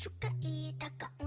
ชุกะอีตะกะอุ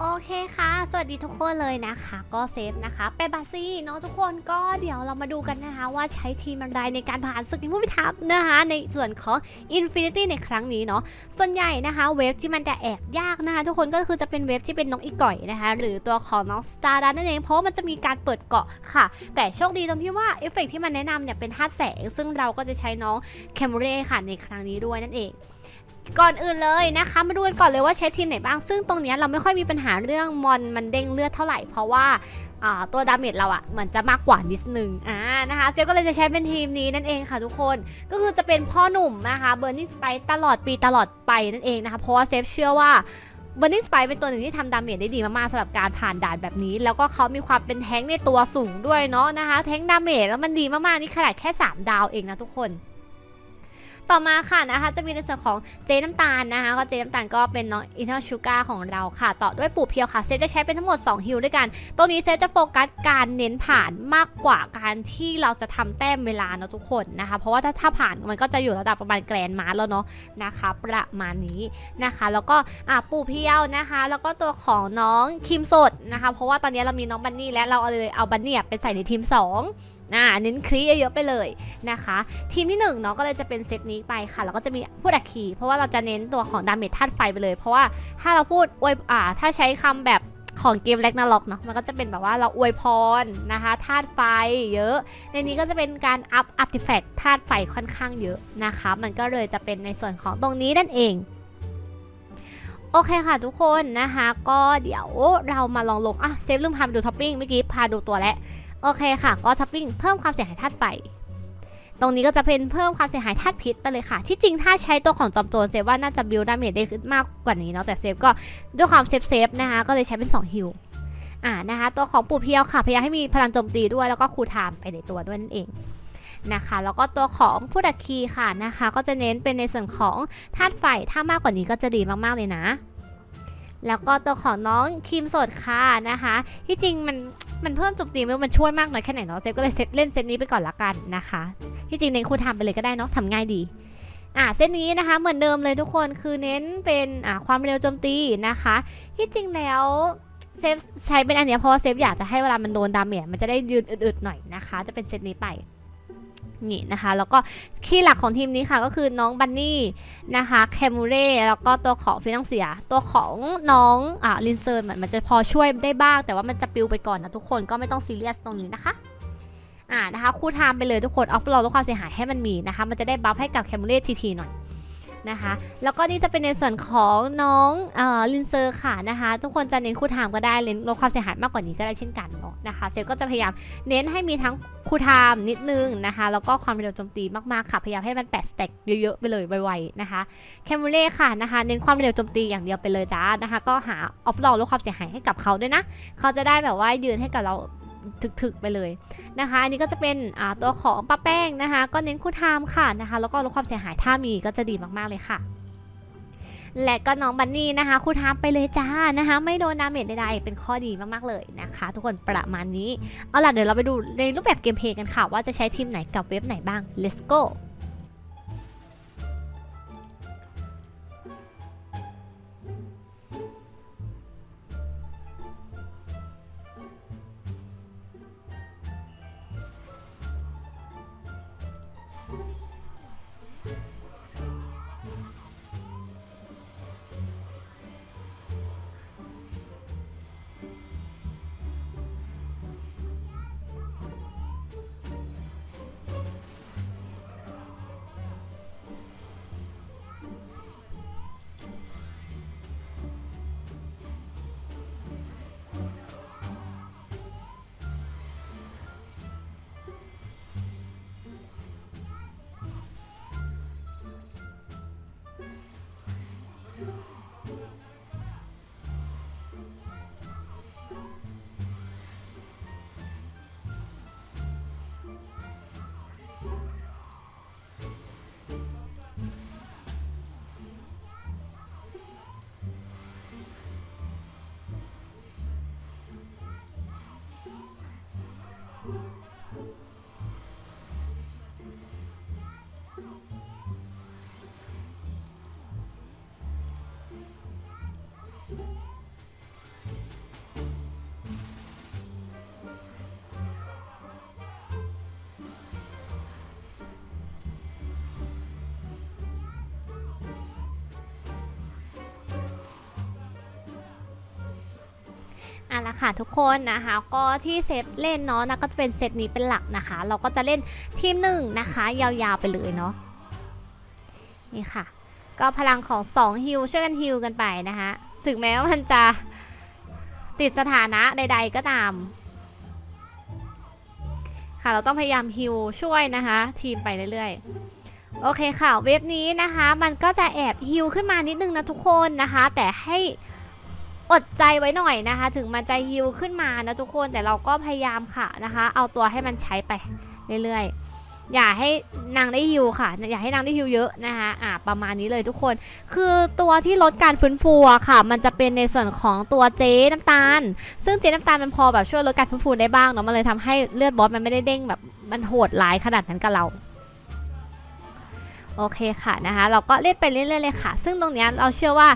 โอเคค่ะ สวัสดีทุกคนเลยนะคะ ก็เซฟนะคะเป็นบาซี่เนาะทุกคนก็เดี๋ยวเรามาดูกันนะคะ ว่าใช้ทีมอะไรในการผ่านศึกนิมุพิทักษ์นะคะ ในส่วนของ Infinity ในครั้งนี้เนาะ ส่วนใหญ่นะคะ เวฟที่มันจะแอบยากนะคะ ทุกคนก็คือจะเป็นเวฟที่เป็นน้องอีก่อยนะคะ หรือตัวของน้องสตาร์ดันนั่นเอง เพราะมันจะมีการเปิดเกาะค่ะ แต่โชคดีตรงที่ว่าเอฟเฟกต์ที่มันแนะนำเนี่ยเป็นธาตุแสง ซึ่งเราก็จะใช้น้องแคมเร่ค่ะในครั้งนี้ด้วยนั่นเอง ก่อนอื่นเลยนะคะ มาดูกันก่อนเลยว่าใช้ทีมไหนบ้าง ซึ่งตรงเนี้ยเราไม่ค่อยมีปัญหาเรื่องมอนมันเด้งเลือดเท่าไหร่ เพราะว่าตัวดาเมจเราอะเหมือนจะมากกว่านิดนึงอ่านะคะเซลก็เลยจะใช้เป็นทีมนี้นั่นเองค่ะทุกคนก็คือจะเป็นพ่อหนุ่มนะคะเบอร์นิ่สไปตลอดปีตลอดไปนั่นเองนะคะเพราะว่าเซฟเชื่อว่าเบอร์นิ่สไปเป็นตัวหนึ่งที่ทำดาเมจได้ดีมากๆสำหรับการผ่านด่านแบบนี้ แล้วก็เขามีความเป็นแท้งในตัวสูงด้วยเนาะนะคะแท้งดาเมจแล้วมันดีมากๆนี่ขนาดแค่ 3 ดาวเองนะทุกคน ต่อมาค่ะนะคะ จะมีในส่วนของเจน้ำตาลนะคะก็เจน้ำตาลก็เป็นน้องอินเทอร์ชูการ์ของเราค่ะ ต่อด้วยปู่เพียวค่ะเซฟจะใช้เป็นทั้งหมด 2 ฮิลด้วยกัน ตรงนี้เซฟจะโฟกัสการเน้นผ่านมากกว่าการที่เราจะทำแต้มเวลาเนาะทุกคนนะคะ เพราะว่าถ้าถ้าผ่านมันก็จะอยู่ระดับประมาณแกรนด์มาร์แล้วเนาะนะคะ ประมาณนี้นะคะ แล้วก็อะปู่เพียวนะคะ แล้วก็ตัวของน้องคิมสดนะคะ เพราะว่าตอนนี้เรามีน้องบันนี่และเราเอาเลยเอาบันนี่ไปใส่ในทีม 2 อ่าเน้นคลีเยอะๆไปเลยนะคะ ทีมที่1เนาะก็เลยจะเป็นเซตนี้ไปค่ะแล้วก็จะมีพูดอักคีเพราะว่าเราจะเน้นตัวของดาเมจธาตุไฟไปเลย เพราะว่าถ้าเราพูดอวยอ่าถ้าใช้คำแบบของเกมแร็กนาล็อกเนาะมันก็จะเป็นแบบว่าเราอวยพรนะคะธาตุไฟเยอะ ในนี้ก็จะเป็นการอัพอาร์ติแฟกต์ธาตุไฟค่อนข้างเยอะนะคะมันก็เลยจะเป็นในส่วนของตรงนี้นั่นเองโอเคค่ะทุกคนนะคะ ก็เดี๋ยวเรามาลองลงอะเซฟลืมพาไปดูท็อปปิ้งเมื่อกี้พาดูตัวแล้ว โอเคค่ะ ก็ท็อปปิ้งเพิ่มความเสียหายธาตุไฟ ตรงนี้ก็จะเป็นเพิ่มความเสียหายธาตุพิษไปเลยค่ะ ที่จริงถ้าใช้ตัวของจอมโจรเซฟว่าน่าจะบิลดาเมจได้ขึ้นมากกว่านี้เนาะ แต่เซฟก็ด้วยความเซฟเซฟนะคะ ก็เลยใช้เป็น2ฮิลอ่านะคะ ตัวของปู่เพียวค่ะ พยายามให้มีพลังโจมตีด้วย แล้วก็คูลไทม์ไปในตัวด้วยนั่นเองนะคะ แล้วก็ตัวของผู้ดักคีค่ะนะคะ ก็จะเน้นเป็นในส่วนของธาตุไฟ ถ้ามากกว่านี้ก็จะดีมากๆเลยนะ แล้วก็ตัวของน้องครีมสดค่ะนะคะ ที่จริงมันมันเพิ่มโจมตีไม่รู้มันช่วยมากน้อยแค่ไหนเนาะเซฟก็เลยเซตเล่นเซตนี้ไปก่อนละกันนะคะ ที่จริงเน้นคูณทำไปเลยก็ได้เนาะทำง่ายดีอ่าเส้นนี้นะคะเหมือนเดิมเลยทุกคนคือเน้นเป็นอ่าความเร็วโจมตีนะคะ ที่จริงแล้วเซฟใช้เป็นอันเนี้ยเพราะว่าเซฟอยากจะให้เวลามันโดนดาเมจมันจะได้ยืนอึดๆหน่อยนะคะ จะเป็นเซตนี้ไป นี่นะคะ แล้วก็คีย์หลักของทีมนี้ค่ะก็คือน้องบันนี่นะคะแคมูเร่แล้วก็ตัวของฟินังเซีย ตัวของน้องอ่าลินเซิร์นมันจะพอช่วยได้บ้าง แต่ว่ามันจะปิวไปก่อนนะทุกคนก็ไม่ต้องซีเรียสตรงนี้นะคะอ่านะคะคู่ไทม์ไปเลยทุกคนออฟโหลดลดความเสียหายให้มันมีนะคะ มันจะได้บัฟให้กับแคมูเร่ทีทีหน่อย นะคะ แล้วก็นี่จะเป็นในส่วนของน้องเอ่อลินเซอร์ค่ะนะคะ ทุกคนจะเน้นคู่ไทม์ก็ได้เน้นลดความเสียหายมากกว่านี้ก็ได้เช่นกันเนาะนะคะเซลก็จะพยายามเน้นให้มีทั้งคู่ไทม์นิดนึงนะคะ แล้วก็ความเร็วโจมตีมากๆค่ะ พยายามให้มันแปดสเต็กเยอะๆไปเลยไวๆนะคะแคมูเร่ค่ะนะคะ เน้นความเร็วโจมตีอย่างเดียวไปเลยจ้านะคะ ก็หาออฟโหลดลดความเสียหายให้กับเขาด้วยนะ เขาจะได้แบบว่ายืนให้กับเรา ถึกๆไปเลยนะคะ อันนี้ก็จะเป็นตัวของป้าแป้งนะคะ ก็เน้นคู่ไทม์ค่ะนะคะ แล้วก็ลดความเสียหายถ้ามีก็จะดีมากๆเลยค่ะและก็น้องบันนี่นะคะคู่ทามไปเลยจ้านะคะ ไม่โดนดาเมจใดๆเป็นข้อดีมากๆเลยนะคะ ทุกคนประมาณนี้ เอาล่ะเดี๋ยวเราไปดูในรูปแบบเกมเพลย์กันค่ะ ว่าจะใช้ทีมไหนกับเว็บไหนบ้าง let's go อะละค่ะทุกคนนะคะก็ที่เซตเล่นเนาะนะก็จะเป็นเซตนี้เป็นหลักนะคะ เราก็จะเล่นทีมหนึ่งนะคะ ยาวๆไปเลยเนาะนี่ค่ะ ก็พลังของ2ฮิวช่วยกันฮิวกันไปนะคะถึงแม้ว่ามันจะติดสถานะใด ๆก็ตาม ค่ะเราต้องพยายามฮิวช่วยนะคะ ทีมไปเรื่อยๆ โอเคค่ะ เว็บนี้นะคะ มันก็จะแอบฮิวขึ้นมานิดนึงนะทุกคนนะคะ แต่ให้ อดใจไว้หน่อยนะคะ ถึงมันจะฮิวขึ้นมานะทุกคนแต่เราก็พยายามค่ะนะคะ เอาตัวให้มันใช้ไปเรื่อยๆอย่าให้นางได้ฮิวค่ะ อย่าให้นางได้ฮิวเยอะนะคะอ่าประมาณนี้เลยทุกคน คือตัวที่ลดการฟื้นฟูอะค่ะ มันจะเป็นในส่วนของตัวเจ๊น้ำตาล ซึ่งเจ๊น้ำตาลมันพอแบบช่วยลดการฟื้นฟูได้บ้างเนาะมันเลยทำให้เลือดบอสมันไม่ได้เด้งแบบมันโหดร้ายขนาดนั้นกับเราโอเคค่ะนะคะ เราก็เล่นไปเรื่อยๆเลยค่ะ ซึ่งตรงนี้เราเชื่อว่า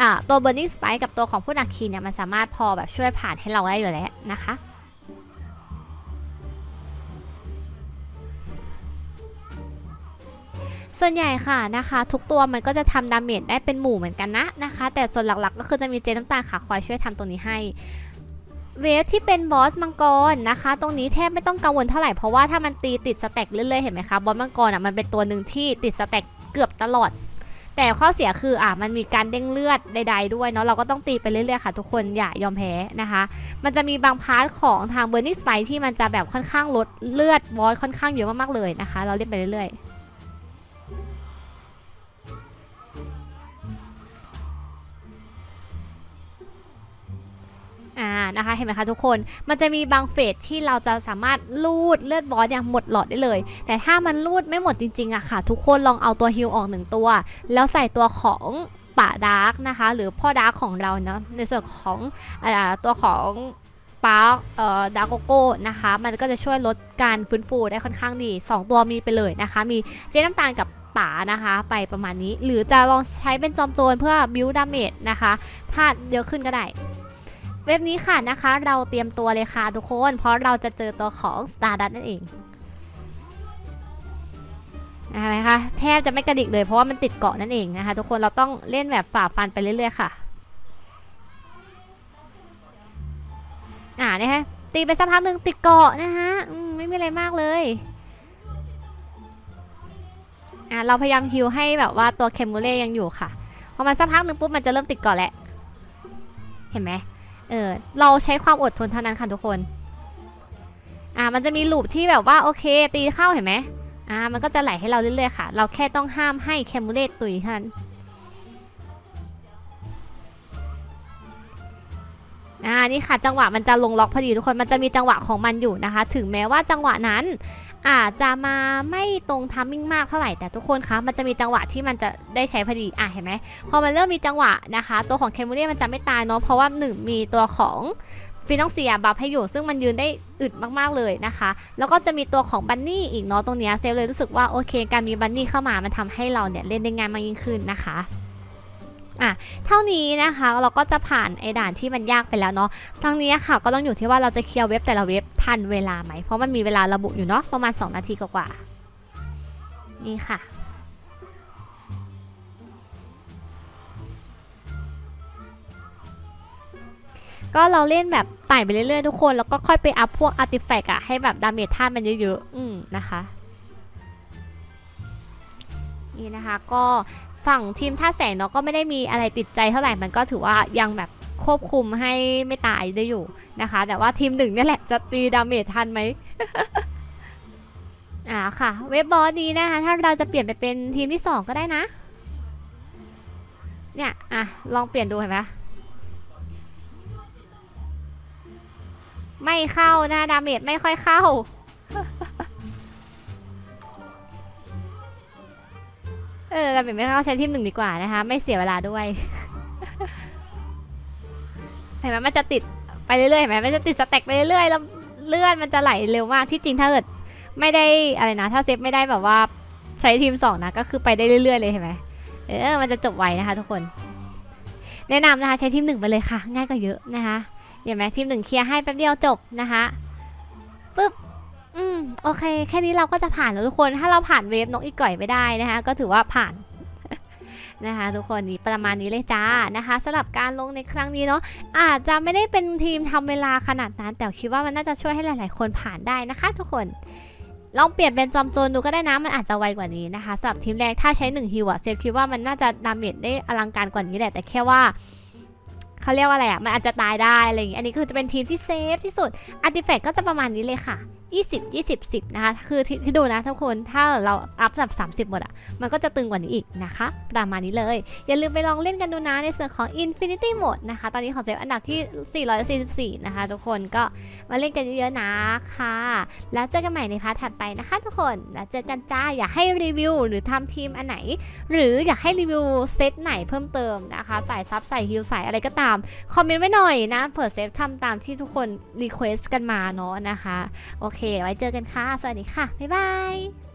อ่าตัว Burning Spike กับตัวของผู้นักขี่เนี่ยมันสามารถพอแบบช่วยผ่านให้เราได้อยู่แล้วนะคะส่วนใหญ่ค่ะนะคะ ทุกตัวมันก็จะทำดาเมจได้เป็นหมู่เหมือนกันนะนะคะ แต่ส่วนหลักๆ ก็คือจะมีเจน้ำตาลค่ะคอยช่วยทำตรงนี้ให้ เวฟที่เป็นบอสมังกรนะคะ ตรงนี้แทบไม่ต้องกังวลเท่าไหร่เพราะว่าถ้ามันตีติดสแต็กเรื่อยๆเห็นไหมคะบอสมังกรอะมันเป็นตัวหนึ่งที่ติดสแต็กเกือบตลอด แต่ข้อเสียคืออะมันมีการเด้งเลือดใด ๆ ด้วยเนาะเราก็ต้องตีไปเรื่อยๆค่ะทุกคนอย่ายอมแพ้นะคะ มันจะมีบางพาร์ทของทางเบอร์นิสไปที่มันจะแบบค่อนข้างลดเลือดบอสค่อนข้างเยอะมากๆเลยนะคะ เราเล่นไปเรื่อยๆ อ่านะคะเห็นไหมคะทุกคนมันจะมีบางเฟสที่เราจะสามารถลูดเลือดบอสเนี่ยหมดหลอดได้เลย แต่ถ้ามันลูดไม่หมดจริงๆอะค่ะ ทุกคนลองเอาตัวฮิลออกหนึ่งตัว แล้วใส่ตัวของป่าดาร์กนะคะ หรือพ่อดาร์กของเราเนาะในส่วนของอตัวของปาร์เอ่อดาร์โกโก้นะคะ มันก็จะช่วยลดการฟื้นฟูได้ค่อนข้างดี 2 ตัวมีไปเลยนะคะ มีเจน้ำตาลกับป่านะคะ ไปประมาณนี้ หรือจะลองใช้เป็นจอมโจรเพื่อบิวดาเมจนะคะ ถ้าเยอะขึ้นก็ได้ เว็บนี้ค่ะนะคะ เราเตรียมตัวเลยค่ะทุกคน เพราะเราจะเจอตัวของ Stardust นั่นเองนะคะแทบจะไม่กระดิกเลยเพราะว่ามันติดเกาะนั่นเองนะคะทุกคนเราต้องเล่นแบบฝ่าฟันไปเรื่อยๆค่ะอ่านี่ฮะตีไปสักพักหนึ่งติดเกาะนะคะมไม่มีอะไรมากเลยอ่าเราพยายามฮิวให้แบบว่าตัวเคมูเล่ยังอยู่ค่ะพอมาสักพักหนึ่งปุ๊บมันจะเริ่มติดเกาะแหละเห็นไหม เออเราใช้ความอดทนเท่านั้นค่ะทุกคน อ่ามันจะมีลูปที่แบบว่าโอเค ตีเข้าเห็นไหมอ่ามันก็จะไหลให้เราเรื่อยๆค่ะ เราแค่ต้องห้ามให้แคมูเลตตุยท่านั้นอ่านี่ค่ะจังหวะมันจะลงล็อกพอดีทุกคนมันจะมีจังหวะของมันอยู่นะคะ ถึงแม้ว่าจังหวะนั้น อาจจะมาไม่ตรงทัมมิ่งมากเท่าไหร่แต่ทุกคนคะมันจะมีจังหวะที่มันจะได้ใช้พอดีอะเห็นไหมพอมันเริ่มมีจังหวะนะคะ ตัวของแคมูเลตมันจะไม่ตายเนาะเพราะว่าหนึ่งมีตัวของฟินองเซียบัฟให้อยู่ซึ่งมันยืนได้อึดมากๆเลยนะคะ แล้วก็จะมีตัวของบันนี่อีกเนาะตรงเนี้ยเซฟเลยรู้สึกว่าโอเค การมีบันนี่เข้ามามันทำให้เราเนี่ยเล่นได้ง่ายมากยิ่งขึ้นนะคะ อะเท่านี้นะคะเราก็จะผ่านไอ้ด่านที่มันยากไปแล้วเนาะทางนี้ค่ะก็ต้องอยู่ที่ว่าเราจะเคลียร์เว็บแต่ละเว็บทันเวลาไหมเพราะมันมีเวลาระบุอยู่เนาะประมาณ 2 นาทีกว่าๆนี่ค่ะก็เราเล่นแบบไต่ไปเรื่อยๆทุกคน แล้วก็ค่อยไปอัพพวกอาร์ติแฟกต์อะให้แบบดาเมจท่านมันเยอะๆ อืมนะคะ นี่นะคะก็ ฝั่งทีมท่าแสงเนาะก็ไม่ได้มีอะไรติดใจเท่าไหร่มันก็ถือว่ายังแบบควบคุมให้ไม่ตายได้อยู่นะคะ แต่ว่าทีมหนึ่งนี่แหละจะตีดาเมจทันไหมอ่าค่ะ เว็บบอสนี้นะคะ ถ้าเราจะเปลี่ยนไปเป็นทีมที่ 2 ก็ได้นะ เนี่ยอะลองเปลี่ยนดูเห็นไหมไม่เข้านะดาเมจไม่ค่อยเข้า เออดาเมจไม่เข้าใช้ทีมหนึ่งดีกว่านะคะ ไม่เสียเวลาด้วย เห็นไหมมันจะติดไปเรื่อยๆเห็นไหมมันจะติดสแต็กไปเรื่อยๆแล้วเลื่อดมันจะไหลเร็วมากที่จริงถ้าเกิดไม่ได้อะไรนะ ถ้าเซฟไม่ได้แบบว่าใช้ทีมสองนะก็คือไปได้เรื่อยๆเลยเห็นไหมเออมันจะจบไวนะคะ ทุกคน แนะนำนะคะใช้ทีมหนึ่งไปเลยค่ะ ง่ายกว่าเยอะนะคะเห็นไหมทีมหนึ่งเคลียร์ให้แป๊บเดียวจบนะคะปึ๊บ อืมโอเค แค่นี้เราก็จะผ่านแล้วทุกคน ถ้าเราผ่านเวฟนกอีก่อยไม่ได้นะคะ ก็ถือว่าผ่านนะคะทุกคนนี่ประมาณนี้เลยจ้านะคะสำหรับการลงในครั้งนี้เนาะอาจจะไม่ได้เป็นทีมทำเวลาขนาดนั้น แต่คิดว่ามันน่าจะช่วยให้หลาย ๆ คนผ่านได้นะคะ ทุกคน ลองเปลี่ยนเป็นจอมโจรดูก็ได้นะ มันอาจจะไวกว่านี้นะคะสำหรับทีมแรกถ้าใช้1ฮิวอะเซฟคิดว่ามันน่าจะดาเมจได้อลังการกว่านี้แหละแต่แค่ว่าเขาเรียกว่าอะไรอะมันอาจจะตายได้อะไรอย่างเงี้ยอันนี้คือจะเป็นทีมที่เซฟที่สุดอาร์ติแฟกก็จะประมาณนี้เลยค่ะ 20 20 10 นะคะ คือที่ดูนะทุกคน ถ้าเราอัพแบบ 30 หมดอะมันก็จะตึงกว่านี้อีกนะคะ ประมาณนี้เลย อย่าลืมไปลองเล่นกันดูนะ ในส่วนของ Infinity Mode นะคะ ตอนนี้ของเซฟอันดับที่ 444 นะคะ ทุกคนก็มาเล่นกันเยอะๆนะคะ แล้วเจอกันใหม่ในพาร์ทถัดไปนะคะ ทุกคน แล้วเจอกันจ้า อยากให้รีวิว หรือทำทีมอันไหน หรืออยากให้รีวิวเซตไหนเพิ่มเติมนะคะใส่ซับใส่ฮิลใส่อะไรก็ตาม คอมเมนต์ไว้หน่อยนะ เผื่อเซฟทำตามที่ทุกคนรีเควสกันมาเนาะนะคะ โอเคเค ไว้เจอกันค่ะ สวัสดีค่ะ บ๊ายบาย